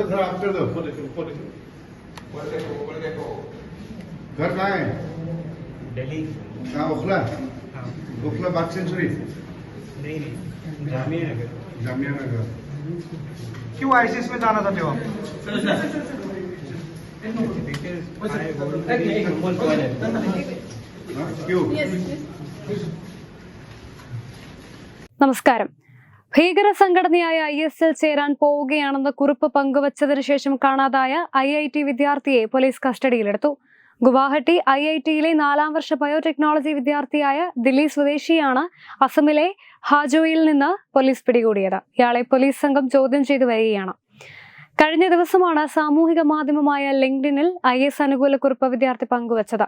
इसको थोड़ा आप कर दो ऊपर देखो ऊपर देखो घर कहाँ है दिल्ली कहाँ ओखला हाँ ओखला बाग सेंचुरी नहीं नहीं ग्रामीण नगर जामिया नगर क्यों आईसीएस में जाना चाहते हो आप हाँ, क्यों നമസ്കാരം ഭീകര സംഘടനയായ ഐ എസ് എൽ ചേരാൻ പോവുകയാണെന്ന് കുറിപ്പ് പങ്കുവച്ചതിനു ശേഷം കാണാതായ ഐ ഐ ടി വിദ്യാർത്ഥിയെ പോലീസ് കസ്റ്റഡിയിലെടുത്തു. ഗുവാഹട്ടി ഐ ഐ ടിയിലെ നാലാം വർഷ ബയോടെക്നോളജി വിദ്യാർത്ഥിയായ ദില്ലി സ്വദേശിയാണ് അസമിലെ ഹാജോയിൽ നിന്ന് പോലീസ് പിടികൂടിയത്. ഇയാളെ പോലീസ് സംഘം ചോദ്യം ചെയ്തു വരികയാണ്. കഴിഞ്ഞ ദിവസമാണ് സാമൂഹിക മാധ്യമമായ ലിങ്ക്ഡിനിൽ ഐ എസ് അനുകൂല കുറിപ്പ് വിദ്യാർത്ഥി പങ്കുവച്ചത്.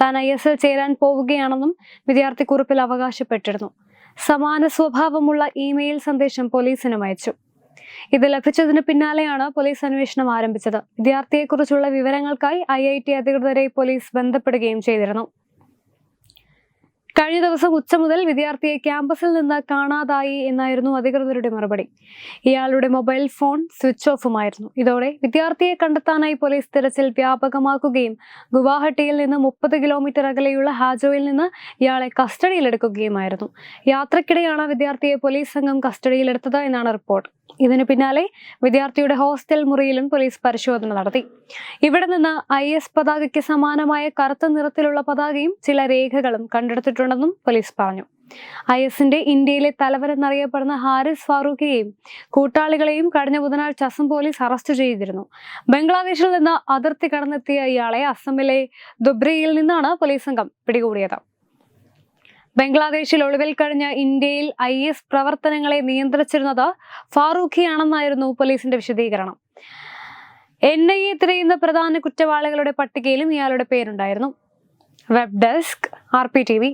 താൻ ഐ എസ് എൽ ചേരാൻ പോവുകയാണെന്നും വിദ്യാർത്ഥി കുറിപ്പിൽ അവകാശപ്പെട്ടിരുന്നു. സമാന സ്വഭാവമുള്ള ഇമെയിൽ സന്ദേശം പോലീസിനും അയച്ചു. ഇത് ലഭിച്ചതിന് പിന്നാലെയാണ് പോലീസ് അന്വേഷണം ആരംഭിച്ചത്. വിദ്യാർത്ഥിയെക്കുറിച്ചുള്ള വിവരങ്ങൾക്കായി ഐ ഐ ടി അധികൃതരെ പോലീസ് ബന്ധപ്പെടുകയും ചെയ്തിരുന്നു. കഴിഞ്ഞ ദിവസം ഉച്ച മുതൽ വിദ്യാർത്ഥിയെ ക്യാമ്പസിൽ നിന്ന് കാണാതായി എന്നായിരുന്നു അധികൃതരുടെ മറുപടി. ഇയാളുടെ മൊബൈൽ ഫോൺ സ്വിച്ച് ഓഫുമായിരുന്നു. ഇതോടെ വിദ്യാർത്ഥിയെ കണ്ടെത്താനായി പോലീസ് തിരച്ചിൽ വ്യാപകമാക്കുകയും ഗുവാഹട്ടിയിൽ നിന്ന് മുപ്പത് കിലോമീറ്റർ അകലെയുള്ള ഹാജോയിൽ നിന്ന് ഇയാളെ കസ്റ്റഡിയിലെടുക്കുകയുമായിരുന്നു. യാത്രക്കിടെയാണ് വിദ്യാർത്ഥിയെ പോലീസ് സംഘം കസ്റ്റഡിയിലെടുത്തത് എന്നാണ് റിപ്പോർട്ട്. ഇതിന് പിന്നാലെ വിദ്യാർത്ഥിയുടെ ഹോസ്റ്റൽ മുറിയിലും പോലീസ് പരിശോധന നടത്തി. ഇവിടെ നിന്ന് ഐ എസ് പതാകയ്ക്ക് സമാനമായ കറുത്ത നിറത്തിലുള്ള പതാകയും ചില രേഖകളും കണ്ടെടുത്തിട്ടുണ്ടെന്നും പോലീസ് പറഞ്ഞു. ഐ എസിന്റെ ഇന്ത്യയിലെ തലവരെന്നറിയപ്പെടുന്ന ഹാരിസ് ഫാറൂഖിയെയും കൂട്ടാളികളെയും കഴിഞ്ഞ ബുധനാഴ്ച അസം പോലീസ് അറസ്റ്റ് ചെയ്തിരുന്നു. ബംഗ്ലാദേശിൽ നിന്ന് അതിർത്തി കടന്നെത്തിയ ഇയാളെ അസമിലെ ദുബ്രിയിൽ നിന്നാണ് പോലീസ് സംഘം പിടികൂടിയത്. ബംഗ്ലാദേശിൽ ഒളിവിൽ കഴിഞ്ഞ ഇന്ത്യയിൽ ഐ എസ് പ്രവർത്തനങ്ങളെ നിയന്ത്രിച്ചിരുന്നത് ഫാറൂഖിയാണെന്നായിരുന്നു പോലീസിന്റെ വിശദീകരണം. എൻ ഐ എ തിരയുന്ന പ്രധാന കുറ്റവാളികളുടെ പട്ടികയിലും ഇയാളുടെ പേരുണ്ടായിരുന്നു. Web desk R P T V.